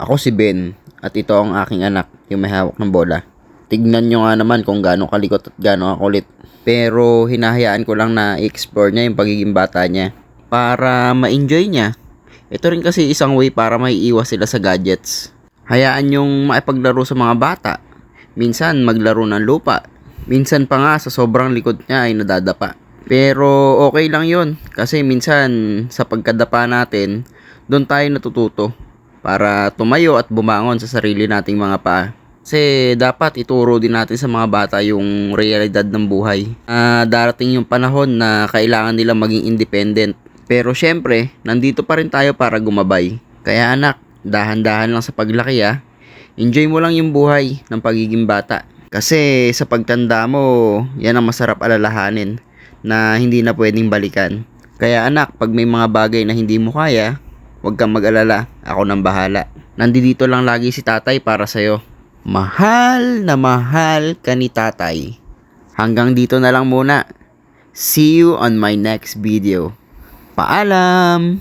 Ako si Ben at ito ang aking anak, yung may hawak ng bola. Tignan nyo nga naman kung gaano kalikot at gaano kakulit. Pero hinahayaan ko lang na i-explore niya yung pagiging bata niya para ma-enjoy niya. Ito rin kasi isang way para maiiwas sila sa gadgets. Hayaan yung maipaglaro sa mga bata. Minsan maglaro ng lupa. Minsan pa nga sa sobrang likod niya ay nadadapa. Pero okay lang yon kasi minsan sa pagkadapa natin, doon tayo natututo para tumayo at bumangon sa sarili nating mga paa. Kasi dapat ituro din natin sa mga bata yung realidad ng buhay. Ah, darating yung panahon na kailangan nila maging independent. Pero syempre, nandito pa rin tayo para gumabay. Kaya anak, dahan-dahan lang sa paglaki ah. Enjoy mo lang yung buhay ng pagiging bata. Kasi sa pagtanda mo, yan ang masarap alalahanin na hindi na pwedeng balikan. Kaya anak, pag may mga bagay na hindi mo kaya, huwag kang mag-alala. Ako nang bahala. Nandito lang lagi si tatay para sa'yo. Mahal na mahal ka ni tatay. Hanggang dito na lang muna. See you on my next video. Paalam!